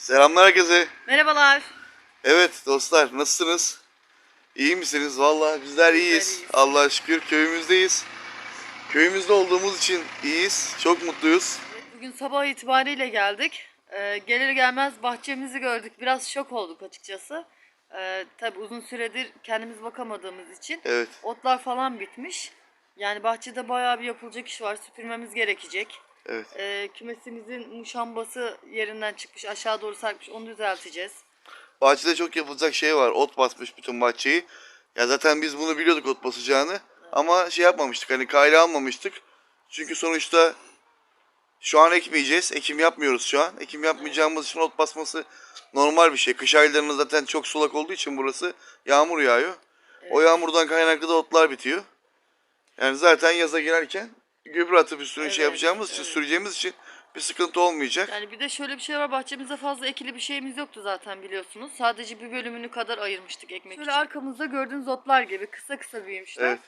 Selamlar herkese. Merhabalar. Evet dostlar nasılsınız? İyi misiniz? Vallahi bizler iyiyiz. iyiyiz. Allah'a şükür köyümüzdeyiz. Köyümüzde olduğumuz için iyiyiz. Çok mutluyuz. Evet, Bugün sabah itibariyle geldik. Ee, gelir gelmez bahçemizi gördük. Biraz şok olduk açıkçası. Ee, tabii uzun süredir kendimiz bakamadığımız için. Evet. Otlar falan bitmiş. Yani bahçede bayağı bir yapılacak iş var. Süpürmemiz gerekecek. Evet. Ee, kümesimizin muşambası yerinden çıkmış. Aşağı doğru sarkmış. Onu düzelteceğiz. Bahçede çok yapılacak şey var. Ot basmış bütün bahçeyi. Ya zaten biz bunu biliyorduk ot basacağını. Ama şey yapmamıştık hani kayla almamıştık. Çünkü sonuçta şu an ekmeyeceğiz. Ekim yapmıyoruz şu an. Ekim yapmayacağımız için ot basması normal bir şey. Kış aylarında zaten çok sulak olduğu için burası yağmur yağıyor. O yağmurdan kaynaklı da otlar bitiyor. Yani zaten yaza girerken gübre atıp üstüne şey Evet, yapacağımız için, evet. süreceğimiz için bir sıkıntı olmayacak. Yani bir de şöyle bir şey var. Bahçemizde fazla ekili bir şeyimiz yoktu zaten biliyorsunuz. Sadece bir bölümünü kadar ayırmıştık ekmek Şöyle arkamızda gördüğünüz otlar gibi kısa kısa büyümüşler. Evet.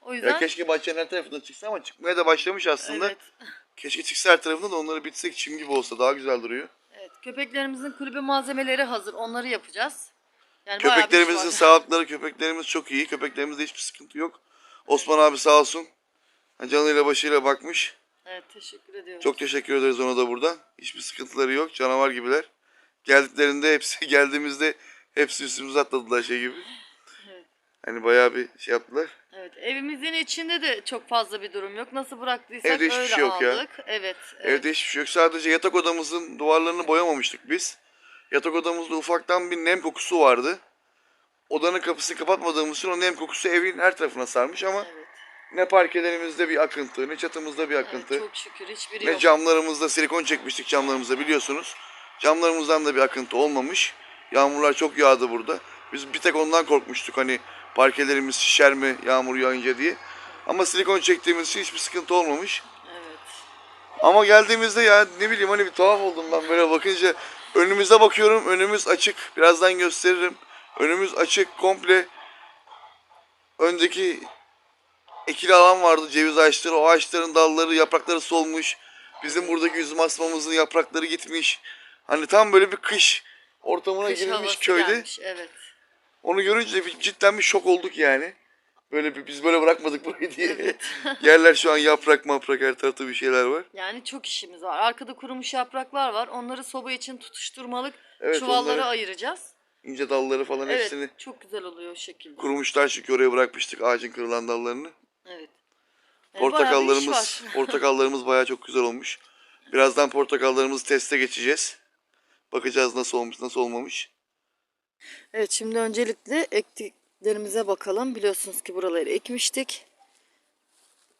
O yüzden Ya keşke bahçenin her tarafında çıksa ama çıkmaya da başlamış aslında. evet. Keşke çıksa her tarafında da onları bitsek çim gibi olsa daha güzel duruyor. Evet, köpeklerimizin kulübe malzemeleri hazır. Onları yapacağız. Yani bayağı bir iş Köpeklerimizin var. sağlıkları, köpeklerimiz çok iyi. Köpeklerimizde hiçbir sıkıntı yok. Osman abi sağ olsun. Canıyla başıyla bakmış. Evet, teşekkür ediyorum. Çok teşekkür ederiz ona da buradan. Hiçbir sıkıntıları yok. Canavar gibiler. Geldiklerinde hepsi geldiğimizde hepsi üstümüze atladılar şey gibi. Evet. Hani bayağı bir şey yaptılar. Evet, evimizin içinde de çok fazla bir durum yok. Nasıl bıraktıysak Evde hiçbir öyle şey yok ya. aldık. Evet, evet. Evde hiçbir şey yok. Sadece yatak odamızın duvarlarını boyamamıştık biz. Yatak odamızda ufaktan bir nem kokusu vardı. Odanın kapısını kapatmadığımız için o nem kokusu evin her tarafına sarmış ama Evet. Ne parkelerimizde bir akıntı, ne çatımızda bir Evet, akıntı, çok şükür hiçbiri ne yok. camlarımızda silikon çekmiştik camlarımıza biliyorsunuz. Camlarımızdan da bir akıntı olmamış. Yağmurlar çok yağdı burada. Biz bir tek ondan korkmuştuk hani parkelerimiz şişer mi yağmur yağınca diye. Ama silikon çektiğimiz için hiçbir sıkıntı olmamış. Evet. Ama geldiğimizde ya ne bileyim hani bir tuhaf oldum ben böyle bakınca. Önümüze bakıyorum önümüz açık. Birazdan gösteririm. Önümüz açık komple. Öndeki ekili alan vardı ceviz ağaçları. O ağaçların dalları yaprakları solmuş. Bizim buradaki üzüm asmamızın yaprakları gitmiş. Hani tam böyle bir kış ortamına Kış girilmiş köyde. gelmiş, evet. Onu görünce bir, cidden bir şok olduk yani. Böyle bir, biz böyle bırakmadık burayı diye. Yerler şu an yaprak maprak her tarafta bir şeyler var. Yani çok işimiz var. Arkada kurumuş yapraklar var. Onları soba için tutuşturmalık Evet, çuvallara ayıracağız. İnce dalları falan Evet, hepsini çok güzel oluyor o şekilde. kurumuşlar çünkü oraya bırakmıştık ağacın kırılan dallarını. Evet. Yani bayağı bir iş Portakallarımız, var. portakallarımız bayağı çok güzel olmuş. Birazdan portakallarımızı teste geçeceğiz. Bakacağız nasıl olmuş, nasıl olmamış. Evet şimdi öncelikle ektiklerimize bakalım. Biliyorsunuz ki buraları ekmiştik.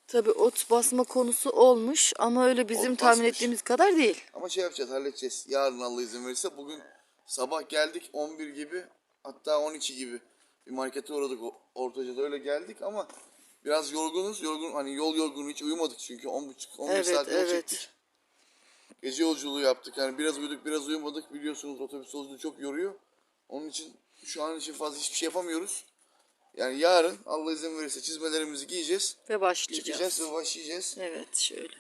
Tabi ot basma konusu olmuş ama öyle bizim Ot tahmin basmış. ettiğimiz kadar değil. Ama şey yapacağız, halledeceğiz. Yarın Allah izin verirse. Bugün sabah geldik 11 gibi, hatta 12 gibi. Bir markete uğradık o- Ortaca'da öyle geldik ama biraz yorgunuz. Yorgun hani yol yorgunu hiç uyumadık çünkü 10.30 11 Evet, saat yol evet. çektik. Gece yolculuğu yaptık. Yani biraz uyuduk, biraz uyumadık. Biliyorsunuz otobüs yolculuğu çok yoruyor. Onun için şu an için fazla hiçbir şey yapamıyoruz. Yani yarın Allah izin verirse çizmelerimizi giyeceğiz. Ve başlayacağız. Çıkacağız ve başlayacağız. Evet şöyle.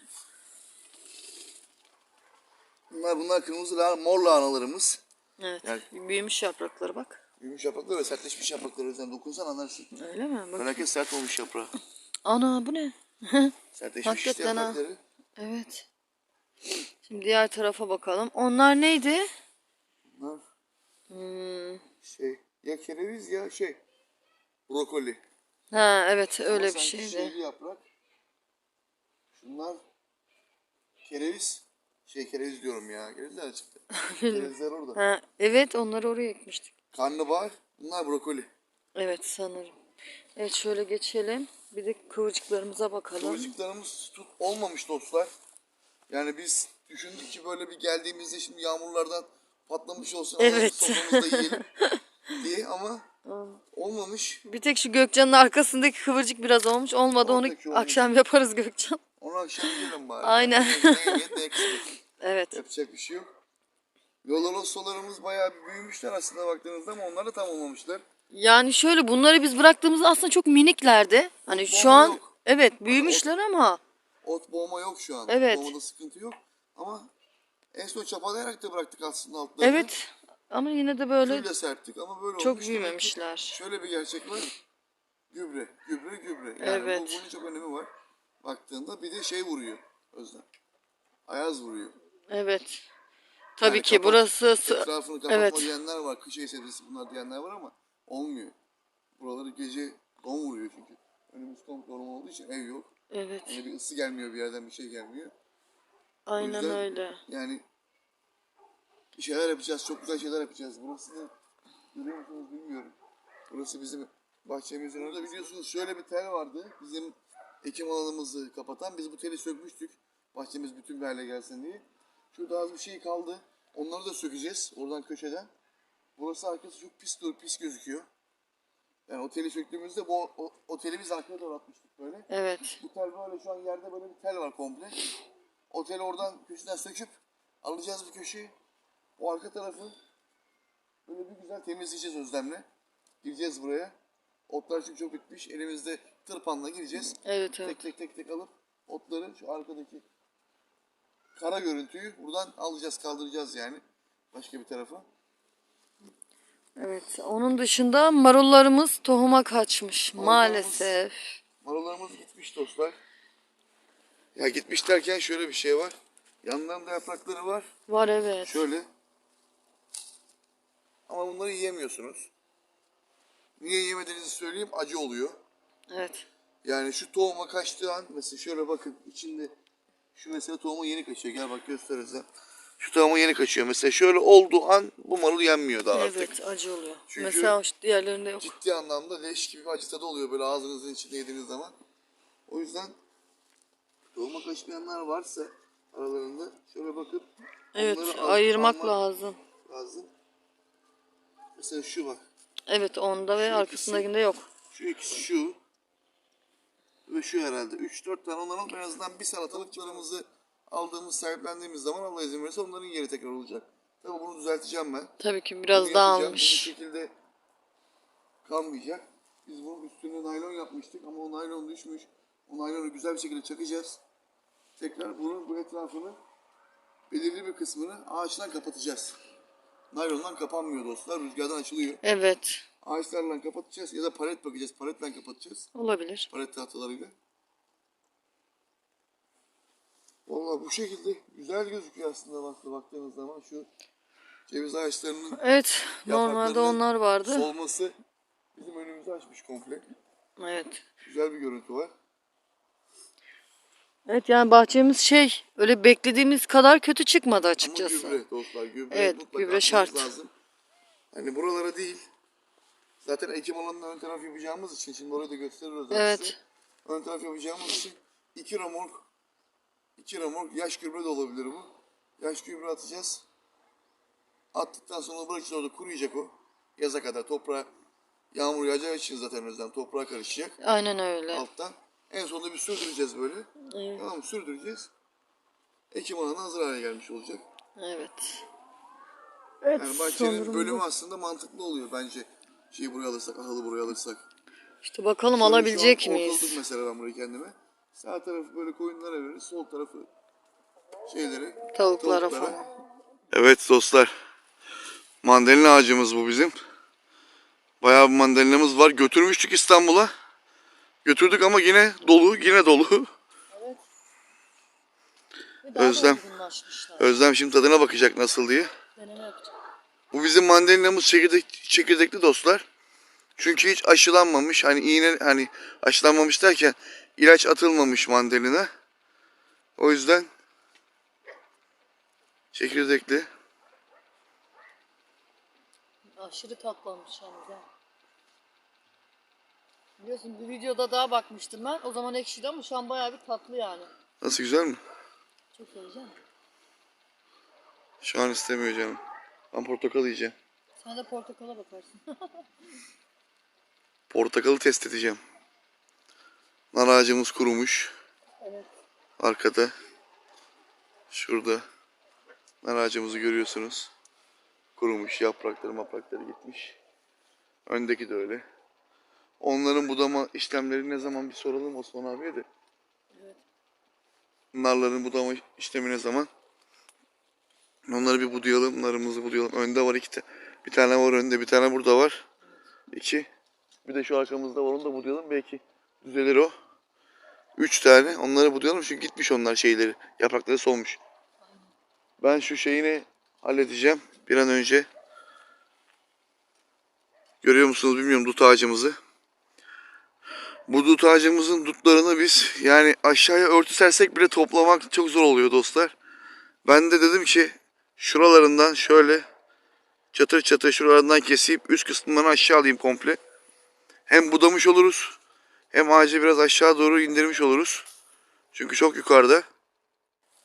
Bunlar bunlar kırmızı lahana, mor lahanalarımız. Evet. Yani- Büyümüş yaprakları bak. Büyümüş yapraklar ve sertleşmiş yapraklar. O yüzden dokunsan anlarsın. Öyle mi? Bak. Felaket sert olmuş yaprağı. Ana bu ne? Sertleşmiş işte Hakikaten ha. yaprakları. Evet. Şimdi diğer tarafa bakalım. Onlar neydi? Bunlar Hmm. şey ya kereviz ya şey brokoli. Ha evet öyle Ama bir sanki şeydi. Şeyli yaprak. Şunlar kereviz. Şey kereviz diyorum ya. Kerevizler çıktı. Kerevizler orada. Ha, evet onları oraya ekmiştik. Karnabahar. Bunlar brokoli. Evet sanırım. Evet şöyle geçelim. Bir de kıvırcıklarımıza bakalım. Kıvırcıklarımız tut olmamış dostlar. Yani biz düşündük ki böyle bir geldiğimizde şimdi yağmurlardan patlamış olsun. Evet. Soframızda yiyelim diye ama olmamış. Bir tek şu Gökcan'ın arkasındaki kıvırcık biraz olmuş. Olmadı onu olmuş. akşam yaparız Gökcan. Onu akşam yiyelim bari. Aynen. Ne- ne- ne- ne kısmet. Evet. Yapacak bir şey yok. Yololossolarımız bayağı bir büyümüşler aslında baktığınızda ama onlar da tam olmamışlar. Yani şöyle bunları biz bıraktığımızda aslında çok miniklerdi. Hani şu an yok. evet büyümüşler ama Ot boğma yok şu an. Evet. Boğmada sıkıntı yok. Ama En son çapalayarak da bıraktık aslında altlarını. Evet. Ama yine de böyle Külle serptik ama böyle çok olmuş. Büyümemişler. Şöyle bir gerçek var. Gübre, gübre, gübre. Yani Evet. bu, bunun çok önemi var. Baktığında bir de şey vuruyor Özlem. Ayaz vuruyor. Evet. Tabii Yani ki kapat- burası sı- Etrafını kapatma evet. diyenler var. Kış sebzesi bunlar diyenler var ama olmuyor. Buraları gece don vuruyor çünkü. Önümüz komple orman olduğu için ev yok. Evet. Hani bir ısı gelmiyor bir yerden bir şey gelmiyor. Aynen yüzden- öyle. Yani bir şeyler yapacağız. Çok güzel şeyler yapacağız. Burası da görüyor musunuz bilmiyorum. Burası bizim bahçemizin orada. Biliyorsunuz şöyle bir tel vardı. Bizim ekim alanımızı kapatan. Biz bu teli sökmüştük. Bahçemiz bütün bir hale gelsin diye. Şurada az bir şey kaldı. Onları da sökeceğiz. Oradan köşeden. Burası arkası çok pis dur, pis gözüküyor. Yani oteli söktüğümüzde bu o, oteli biz arkaya doğru atmıştık böyle. Evet. Bu tel böyle şu an yerde böyle bir tel var komple. O teli oradan köşeden söküp alacağız bir köşeyi. O arka tarafı böyle bir güzel temizleyeceğiz özlemle. Gireceğiz buraya. Otlar çünkü çok bitmiş. Elimizde tırpanla gireceğiz. Evet evet. Tek tek tek tek alıp otları şu arkadaki kara görüntüyü buradan alacağız kaldıracağız yani. Başka bir tarafa. Evet. Onun dışında marullarımız tohuma kaçmış maalesef. Marullarımız gitmiş dostlar. Ya gitmiş derken şöyle bir şey var. Yanlarında yaprakları var. Var evet. Şöyle. Ama bunları yiyemiyorsunuz. Niye yemediğinizi söyleyeyim. Acı oluyor. Evet. Yani şu tohuma kaçtığı an mesela şöyle bakın içinde şu mesela tohuma yeni kaçıyor. Gel bak gösteririz Şu tohuma yeni kaçıyor. Mesela şöyle olduğu an bu marul yenmiyor daha artık. Evet acı oluyor. Çünkü- Mesela şu diğerlerinde yok. Ciddi anlamda leş gibi bir acı tadı oluyor böyle ağzınızın içinde yediğiniz zaman. O yüzden tohuma kaçmayanlar varsa aralarında şöyle bakıp Evet ayırmak almak lazım. lazım. Mesela şu bak. Evet onda ve Şu arkasındakinde yok. Şu ikisi şu. Ve şu herhalde. 3-4 tane onların en azından bir salatalıklarımızı aldığımız, sahiplendiğimiz zaman Allah izin verirse onların yeri tekrar olacak. Tabii bunu düzelteceğim ben. Tabii ki Bunu biraz yapacağım. Bu dağılmış. şekilde kalmayacak. Biz bunun üstüne naylon yapmıştık ama o naylon düşmüş. O naylonu güzel bir şekilde çakacağız. Tekrar bunun bu etrafını belirli bir kısmını ağaçtan kapatacağız. Naylondan kapanmıyor dostlar. Rüzgardan açılıyor. Evet. Ağaçlarla kapatacağız ya da palet bakacağız. Paletle kapatacağız. Olabilir. Palet tahtalarıyla. Vallahi bu şekilde güzel gözüküyor aslında bak, baktığınız zaman şu ceviz ağaçlarının Evet. Normalde Yapraklarının onlar vardı. solması bizim önümüzü açmış komple. Evet. Güzel bir görüntü var. Evet yani bahçemiz şey öyle beklediğimiz kadar kötü çıkmadı Ama açıkçası. gübre dostlar gübre Evet, mutlaka gübre atmanız şart. lazım. Hani buralara değil. Zaten ekim alanının ön taraf yapacağımız için şimdi orayı da gösteririz ben Evet. size. Ön taraf yapacağımız için iki ramork iki ramork yaş gübre de olabilir bu. Yaş gübre atacağız. Attıktan sonra bırakacağız orada kuruyacak o. Yaza kadar toprağa yağmur yağacağı için zaten özlem toprağa karışacak Aynen öyle. alttan. En sonunda bir sürdüreceğiz böyle. Evet. Tamam mı? Sürdüreceğiz. Ekim alanı hazır hale gelmiş olacak. Evet. Evet Yani bahçenin sanırım bölümü bu. aslında mantıklı oluyor bence. Şeyi buraya alırsak, ahılı buraya alırsak. İşte bakalım Şöyle alabilecek miyiz? ortaladık mesela ben burayı kendime. Sağ tarafı böyle koyunlara veririz, sol tarafı şeyleri. Tavuklara tavuklara. falan. Evet dostlar. Mandalina ağacımız bu bizim. Bayağı bir mandalinamız var. Götürmüştük İstanbul'a. Götürdük ama yine dolu, yine dolu. Özlem. Özlem şimdi tadına bakacak nasıl diye. Deneme yapacağım. Bu bizim mandalinamız çekirdek, çekirdekli dostlar. Çünkü hiç aşılanmamış. Hani iğne hani aşılanmamış derken ilaç atılmamış mandalina. O yüzden çekirdekli. Aşırı tatlanmış yalnız ha. Biliyorsun bir videoda daha bakmıştım ben. O zaman ekşiydi ama şu an bayağı bir tatlı yani. Nasıl güzel mi? Çok heyecan. Şu an istemiyor canım. Ben portakal yiyeceğim. Sen de portakala bakarsın. Portakalı test edeceğim. Nar ağacımız kurumuş. evet. Arkada. Şurada. Nar ağacımızı görüyorsunuz. Kurumuş. Yaprakları maprakları gitmiş. Öndeki de öyle. Onların budama işlemleri ne zaman bir soralım Osman abiye de. Evet. narların budama işlemi ne zaman? Narların budama işlemi ne zaman? Onları bir budayalım. Narımızı budayalım. Önde var iki tane. Bir tane var önde. Bir tane burada var. İki. Bir de şu arkamızda var. Onu da budayalım. Belki düzelir o. Üç tane. Onları budayalım. Çünkü gitmiş onlar şeyleri. Yaprakları solmuş. Ben şu şeyini halledeceğim. Bir an önce. Görüyor musunuz bilmiyorum dut ağacımızı. Bu dut ağacımızın dutlarını biz yani aşağıya örtü sersek bile toplamak çok zor oluyor dostlar. Ben de dedim ki şuralarından şöyle çatır çatır şuralarından kesip üst kısmından aşağı alayım komple. Hem budamış oluruz hem ağacı biraz aşağı doğru indirmiş oluruz. Çünkü çok yukarıda.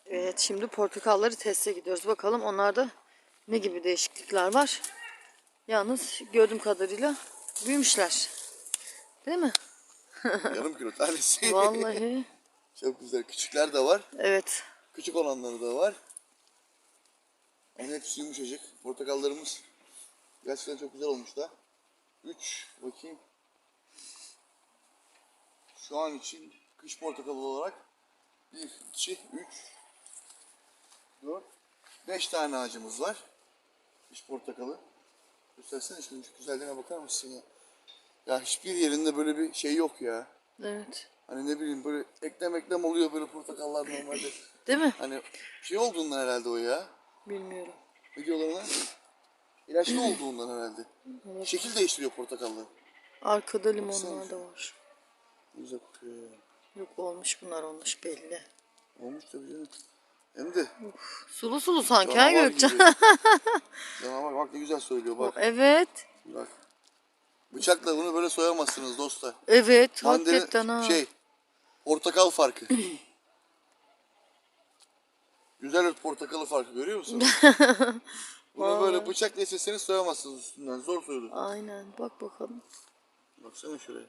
Evet şimdi portakalları teste gidiyoruz. Bakalım onlarda ne gibi değişiklikler var. Yalnız gördüğüm kadarıyla büyümüşler. Değil mi? Yarım kilo tanesi. Vallahi. çok güzel. Küçükler de var. Evet. Küçük olanları da var. Ama hepsi yumuşacık. Portakallarımız gerçekten çok güzel olmuş da. 3 bakayım. Şu an için kış portakalı olarak 1, 2, 3, 4, 5 tane ağacımız var. Kış portakalı. Göstersene şunun şu güzelliğine bakar mısın ya? Ya hiçbir yerinde böyle bir şey yok ya. Evet. Hani ne bileyim böyle eklem eklem oluyor böyle portakallar normalde. Değil mi? Hani şey olduğundan herhalde o ya. Bilmiyorum. Ne diyorlar ona? İlaçlı olduğundan herhalde. Şekil değiştiriyor portakallar. Arkada limonlar da var. Güzel kokuyor. Yok olmuş bunlar olmuş belli. Olmuş tabii canım. Hem de Sulu sulu sanki ha Gökçen. Canavar bak ne güzel söylüyor bak. evet. Bak. Bıçakla bunu böyle soyamazsınız dostlar. Evet Mandalina- hakikaten ha. Şey, portakal farkı. Güzel bir portakalı farkı görüyor musun? Bunu böyle bıçakla isteseniz soyamazsınız üstünden. Zor soyulur. Aynen bak bakalım. Baksana şuraya.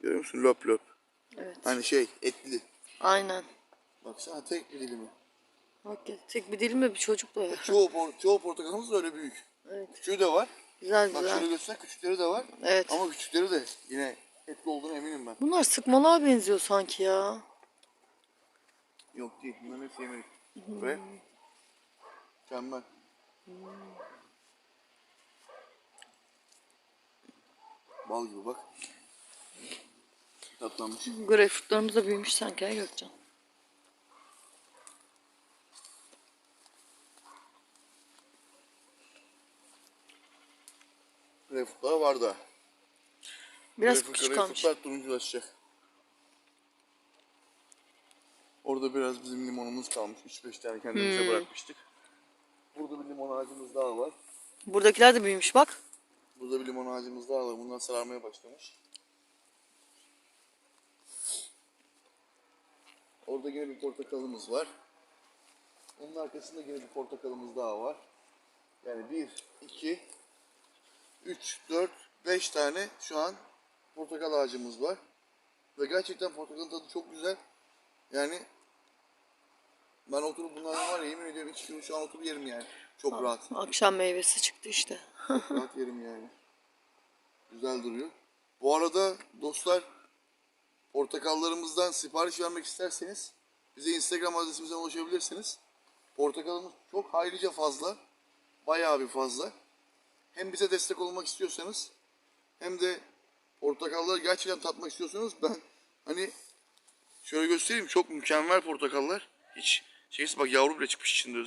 Görüyor musun löp löp. Evet. Hani şey etli. Aynen. Baksana tek bir dilimi. Hakikaten tek bir dilim mi bir çocuk da ya. Çoğu, por çoğu portakalımız da öyle büyük. Evet. Küçüğü de var. Güzel Bak güzel. şöyle göster küçükleri de var. Evet. Ama küçükleri de yine etli olduğunu eminim ben. Bunlar sıkmalığa benziyor sanki ya. Yok değil. Bunların hepsi yemelik. Ve mükemmel. Bal gibi bak. Tatlanmış. Greyfurtlarımız da büyümüş sanki ha Gökçen. Greyfurtlar var da. Biraz küçük kalmış. Greyfurtlar turunculaşacak. Orada biraz bizim limonumuz kalmış. 3-5 tane kendimize Hmm. bırakmıştık. Burada bir limon ağacımız daha var. Buradakiler de büyümüş bak. Burada bir limon ağacımız daha var. Bundan sararmaya başlamış. Orada yine bir portakalımız var. Onun arkasında yine bir portakalımız daha var. Yani 1, 2, 3, 4, 5 tane şu an portakal ağacımız var. Ve gerçekten portakalın tadı çok güzel. Yani ben oturup bunlardan var ya yemin ediyorum 2 kilo şu an oturup yerim yani. Çok rahat. Akşam meyvesi çıktı işte. Rahat yerim yani. Güzel duruyor. Bu arada dostlar portakallarımızdan sipariş vermek isterseniz bize Instagram adresimizden ulaşabilirsiniz. Portakalımız çok haylice fazla. Bayağı bir fazla. Hem bize destek olmak istiyorsanız hem de portakalları gerçekten tatmak istiyorsanız ben hani şöyle göstereyim çok mükemmel portakallar. Hiç şeysi bak yavru bile çıkmış içinde.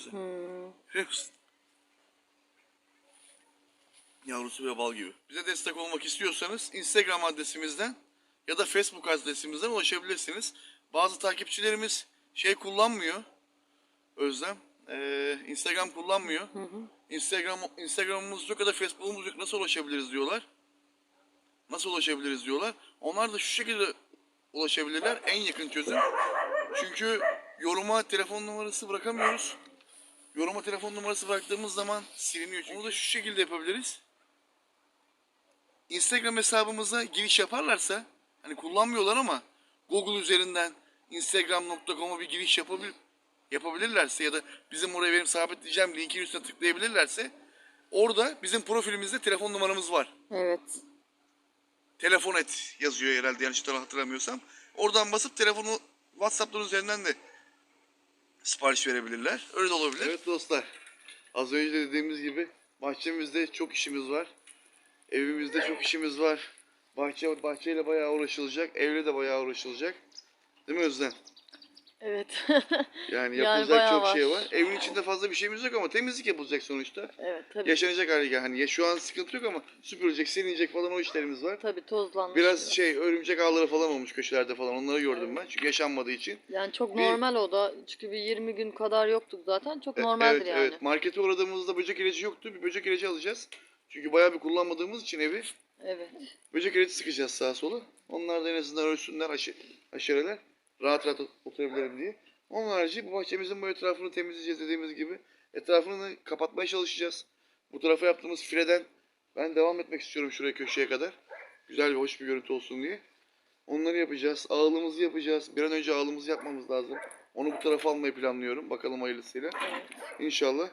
Görüyor musun? Yavrusu ve bal gibi. Bize destek olmak istiyorsanız Instagram adresimizden ya da Facebook adresimizden ulaşabilirsiniz. Bazı takipçilerimiz şey kullanmıyor. Özlem. Ee, Instagram kullanmıyor. Instagram Instagram'ımız yok ya da Facebook'umuz yok. Nasıl ulaşabiliriz diyorlar. Nasıl ulaşabiliriz diyorlar. Onlar da şu şekilde ulaşabilirler. En yakın çözüm. Çünkü yoruma telefon numarası bırakamıyoruz. Yoruma telefon numarası bıraktığımız zaman siliniyor. Onu da şu şekilde yapabiliriz. Instagram hesabımıza giriş yaparlarsa hani kullanmıyorlar ama Google üzerinden instagram.com'a bir giriş yapabil yapabilirlerse ya da bizim oraya benim sabitleyeceğim linkin üstüne tıklayabilirlerse orada bizim profilimizde telefon numaramız var. Evet. Telefon et yazıyor herhalde yanlış hatırlamıyorsam. Oradan basıp telefonu WhatsApp'tan üzerinden de sipariş verebilirler. Öyle de olabilir. Evet dostlar. Az önce de dediğimiz gibi bahçemizde çok işimiz var. Evimizde çok işimiz var. Bahçe bahçeyle bayağı uğraşılacak. Evle de bayağı uğraşılacak. Değil mi Özlem? Evet. Yani yapılacak bayağı çok şey var. Evin içinde fazla bir şeyimiz yok ama temizlik yapılacak sonuçta. evet tabii. Yaşanacak hali hani ya şu an sıkıntı yok ama süpürecek, silinecek falan o işlerimiz var. Tabii tozlanmış. Biraz şey örümcek ağları falan olmuş köşelerde falan onları gördüm ben. Çünkü yaşanmadığı için. Yani çok Bir- normal o da. Çünkü bir 20 gün kadar yoktuk zaten. Çok normaldir evet, yani. evet. Markete uğradığımızda böcek ilacı yoktu. Bir böcek ilacı alacağız. Çünkü bayağı bir kullanmadığımız için evi Evet. böcek ilacı sıkacağız sağa sola. Onlar da en azından ölsünler aşı, aşireler. Rahat rahat oturabilirim diye. Onun harici bu bahçemizin bu etrafını temizleyeceğiz dediğimiz gibi. Etrafını kapatmaya çalışacağız. Bu tarafa yaptığımız fileden ben devam etmek istiyorum şuraya köşeye kadar. Güzel ve hoş bir görüntü olsun diye. Onları yapacağız. Ağlımızı yapacağız. Bir an önce ağlımızı yapmamız lazım. Onu bu tarafa almayı planlıyorum. Bakalım hayırlısıyla. İnşallah.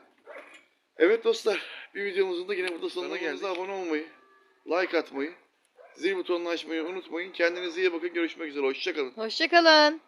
Evet dostlar. Bir videomuzun da yine burada sonuna geldik. abone olmayı, like atmayı, zil butonunu açmayı unutmayın. Kendinize iyi bakın. Görüşmek üzere. Hoşçakalın. Hoşçakalın.